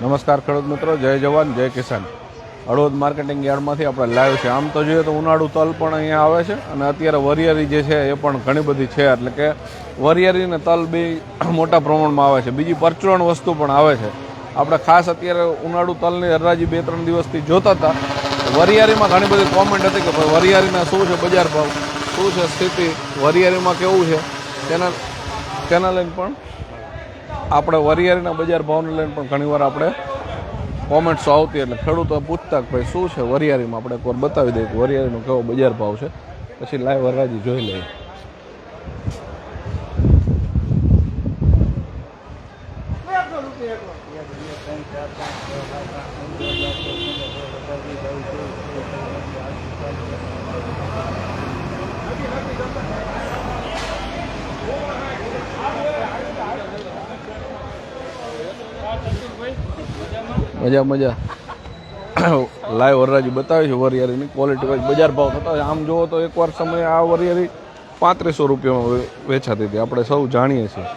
નમસ્કાર ખેડૂત મિત્રો, જય જવાન, જય કિસાન. હળવદ માર્કેટિંગ યાર્ડમાંથી આપણે લાવ્યો છે. આમ તો જોઈએ તો ઉનાળુ તલ પણ અહીંયા આવે છે અને અત્યારે વરિયાળી જે છે એ પણ ઘણી બધી છે. એટલે કે વરિયાળી અને તલ બે મોટા પ્રમાણમાં આવે છે. બીજી પરચુરણ વસ્તુ પણ આવે છે. આપણે ખાસ અત્યારે ઉનાળુ તલની હરરાજી બે ત્રણ દિવસથી જોતા હતા. વરિયાળીમાં ઘણી બધી કોમેન્ટ હતી કે ભાઈ વરિયાળીના શું છે બજાર ભાવ? શું છે સ્થિતિ? વરિયાળીમાં કેવું છે? તેના તેના લઈને પણ આપણે વરિયાળીના બજાર ભાવને લઈને પણ ઘણીવાર આપણે કોમેન્ટ્સો આવતી એટલે ખેડૂતો પૂછતા કે ભાઈ શું છે વરિયાળીમાં? આપણે એકવાર બતાવી દઈએ કે વરિયાળીનો કેવો બજાર ભાવ છે. પછી લાઈવ વરરાજી જોઈ લઈએ. મજા મજા. લાઈવ વરરાજી બતાવી છે વરિયાળીની ક્વોલિટી વાઇઝ બજાર ભાવ થતા હોય. આમ જુઓ તો એકવાર સમયે આ વરિયાળી પાંત્રીસો રૂપિયામાં વેચાતી હતી. આપણે સૌ જાણીએ છીએ.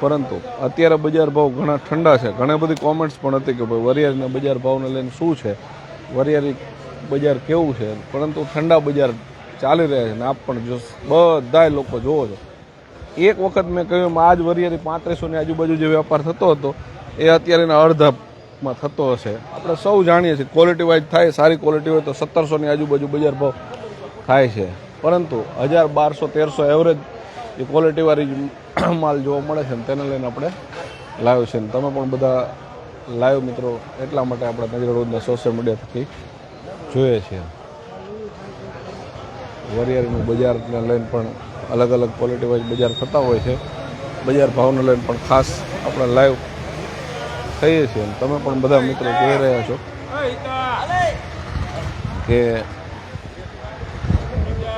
પરંતુ અત્યારે બજાર ભાવ ઘણા ઠંડા છે. ઘણી બધી કોમેન્ટ્સ પણ હતી કે ભાઈ વરિયાળીના બજાર ભાવને લઈને શું છે? વરિયાળી બજાર કેવું છે? પરંતુ ઠંડા બજાર ચાલી રહ્યા છે ને આપ પણ જો બધા લોકો જોવો છો. એક વખત મેં કહ્યું આ આજ વરિયાળી પાંત્રીસોની આજુબાજુ જે વેપાર થતો હતો, એ અત્યારે એના અડધામાં થતો હશે. આપણે સૌ જાણીએ છીએ ક્વોલિટી વાઇઝ થાય, સારી ક્વોલિટી હોય તો સત્તરસોની આજુબાજુ બજાર ભાવ થાય છે. પરંતુ હજાર બારસો તેરસો એવરેજ એ ક્વોલિટીવાળી માલ જોવા મળે છે ને તેને લઈને આપણે લાઈવ છે ને તમે પણ બધા લાઈવ મિત્રો એટલા માટે આપણે નજર રોજના સોશિયલ મીડિયા થકી જોઈએ છીએ. વરિયાળીનું બજારને લઈને પણ અલગ અલગ ક્વોલિટી વાઇઝ બજાર થતા હોય છે. બજાર ભાવને લઈને પણ ખાસ આપણે લાઈવ થઈએ છીએ. તમે પણ બધા મિત્રો જોઈ રહ્યા છો કે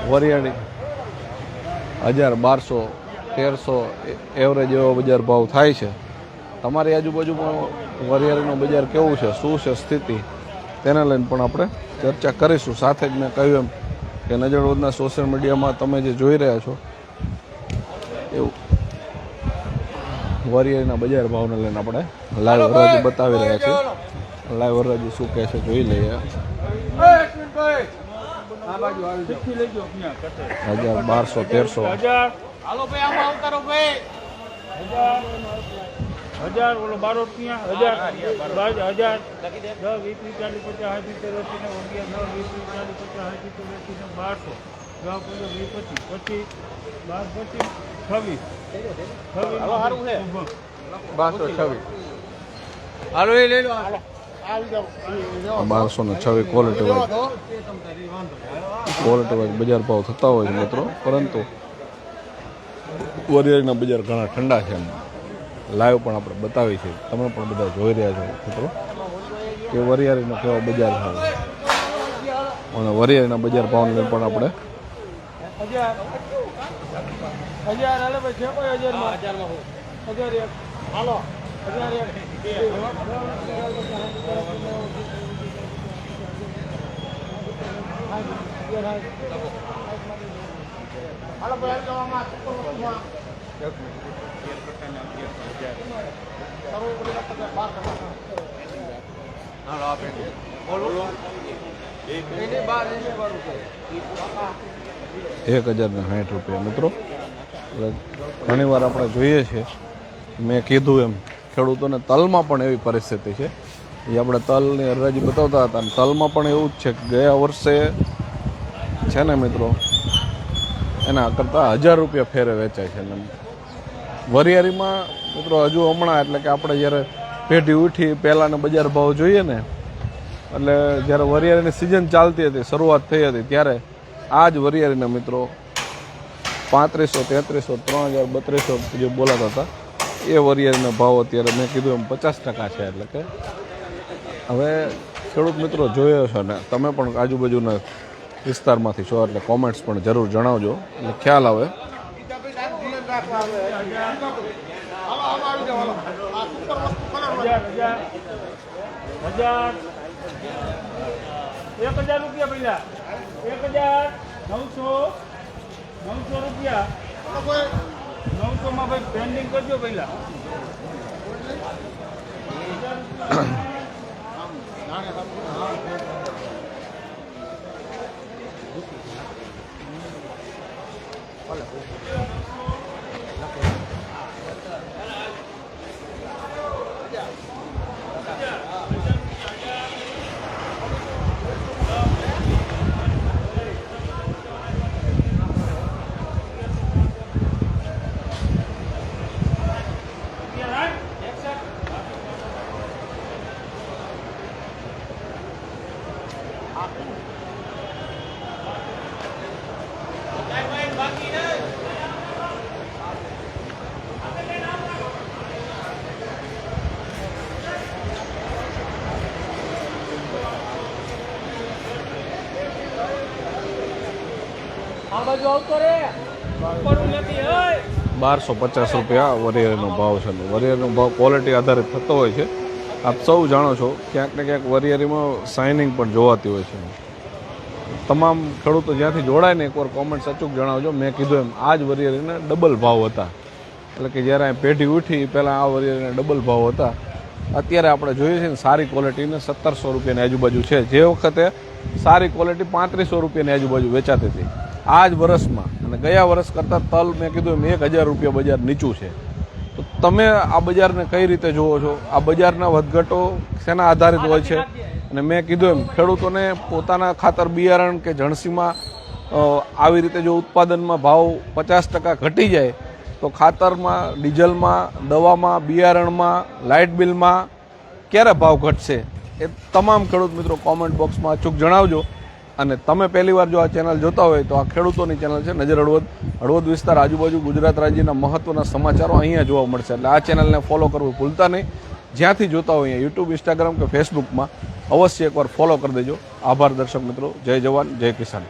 વરિયાળી હજાર બારસો, તેરસો એવરેજ એવો બજાર ભાવ થાય છે. તમારી આજુબાજુ પણ વરિયાળીનું બજાર કેવું છે? શું છે સ્થિતિ? તેને લઈને પણ આપણે ચર્ચા કરીશું. સાથે જ મેં કહ્યું એમ કે નજરવદના સોશિયલ મીડિયામાં તમે જે જોઈ રહ્યા છો વરિયાળીના બજાર ભાવને લઈને આપણે લાઈવ હરાજી બતાવી રહ્યા છીએ. લાઈવ હરાજી શું કહે છે જોઈ લઈએ. હજાર બારસો તેરસો. હાલો ભાઈ આમાં અવતારો ભાઈ. હજાર. હજાર ઓલો બારો રૂપિયા. હજાર. હજાર. દસ વીસ ચાલીસ પચાસ સાઠ સિત્તેર ને અગિયાર દસ વીસ ચાલીસ પચાસ સાઠ સિત્તેર ને બારસો. દસ પંદર વીસ પચીસ. પચીસ બાર પચીસ છવ્વીસ. બારસો ને છવ્વીસ ક્વોલિટી વાઇઝ ક્વોલિટી વાઇઝ બજાર ભાવ થતા હોય છે મિત્રો. પરંતુ વરિયાળીના બજાર ઘણા ઠંડા છે એમ. લાઈવ પણ આપણે બતાવી છે. તમે પણ બધા જોઈ રહ્યા છો મિત્રો. કે વરિયાળીનો કેવો બજાર ભાવ અને વરિયાળીના બજાર ભાવને પણ આપણે હજાર. હજાર હાલે ભાઈ છે કોઈ હજારમાં. હજારમાં હજાર એક. હાલો. હજાર એક. હાલો ભાઈ જાઓ આમાં સુપર વસ્તુમાં એક હજારને સાઠ રૂપિયા, મિત્રો. ઘણીવાર આપણે જોઈએ છીએ. મેં કીધું એમ, ખેડૂતોને તલમાં પણ એવી પરિસ્થિતિ છે. એ આપણે તલની હરાજી બતાવતા હતા અને તલમાં પણ એવું જ છે કે ગયા વર્ષે છે ને મિત્રો, એના કરતાં હજાર રૂપિયા ફેરે વેચાય છે અને વરિયાળીમાં મિત્રો, હજુ હમણાં એટલે કે આપણે જ્યારે પેઢી ઉઠી, પહેલાંના બજાર ભાવ જોઈએ ને એટલે જ્યારે વરિયાળીની સિઝન ચાલતી હતી, શરૂઆત થઈ હતી, ત્યારે આ જ વરિયાળીના મિત્રો પાંત્રીસો, તેત્રીસો, ત્રણ હજાર બત્રીસો જે બોલાતા હતા, એ વરિયાળીનો ભાવ અત્યારે મેં કીધું એમ પચાસ ટકા છે એટલે કે હવે ખેડૂત મિત્રો જોયો છો ને, તમે પણ આજુબાજુના વિસ્તારમાંથી છો, એટલે કોમેન્ટ્સ પણ જરૂર જણાવજો. એટલે ખ્યાલ આવે. હજાર એક હજાર રૂપિયા પહેલા એક હજાર નવસો નવસો રૂપિયા નવસો માં ભાઈ પેન્ડિંગ કરજો પહેલા Yeah. બારસો પચાસ રૂપિયા વરિયરનો ભાવ છે વરિયરનો ભાવ ક્વોલિટી આધારિત થતો હોય છે. આપ સૌ જાણો છો, ક્યાંક ને ક્યાંક વરિયરીમાં સાઇનિંગ પણ જોવાતી હોય છે. તમામ ખેડૂતો જ્યાંથી જોડાય ને, એકવાર કોમેન્ટ અચૂક જણાવજો. મેં કીધું એમ, આ જ વરિયરીના ડબલ ભાવ હતા. એટલે કે જ્યારે પેઢી ઉઠી પહેલાં આ વરિયરીના ડબલ ભાવ હતા. અત્યારે આપણે જોઈએ છીએ ને, સારી ક્વોલિટીને સત્તરસો રૂપિયાની આજુબાજુ છે. જે વખતે સારી ક્વોલિટી પાંત્રીસો રૂપિયાની આજુબાજુ વેચાતી હતી. આ જ વર્ષમાં અને ગયા વર્ષ કરતાં તલ મેં કીધું એમ એક હજાર રૂપિયા બજાર નીચું છે. તો તમે આ બજારને કઈ રીતે જુઓ છો? આ બજારના વધઘટો શેના આધારિત હોય છે? અને મેં કીધું એમ, ખેડૂતોને પોતાના ખાતર બિયારણ કે જણસીમાં આવી રીતે જો ઉત્પાદનમાં ભાવ પચાસ ટકા ઘટી જાય, તો ખાતરમાં, ડીઝલમાં, દવામાં, બિયારણમાં, લાઇટ બિલમાં ક્યારે ભાવ ઘટશે? એ તમામ ખેડૂત મિત્રો કોમેન્ટ બોક્સમાં અચૂક જણાવજો. અને તમે પહેલીવાર જો આ ચેનલ જોતા હોય તો આ ખેડૂતોની ચેનલ છે. નજર હળવદ હળવદ વિસ્તાર આજુબાજુ ગુજરાત રાજ્યના મહત્વના સમાચારો અહીંયા જોવા મળશે. એટલે આ ચેનલને ફોલો કરવું ભૂલતા નહીં. જ્યાંથી જોતા હોય યુટ્યુબ ઇન્સ્ટાગ્રામ કે ફેસબુકમાં અવશ્ય એકવાર ફોલો કરી દેજો. આભાર દર્શક મિત્રો. જય જવાન, જય કિસાન.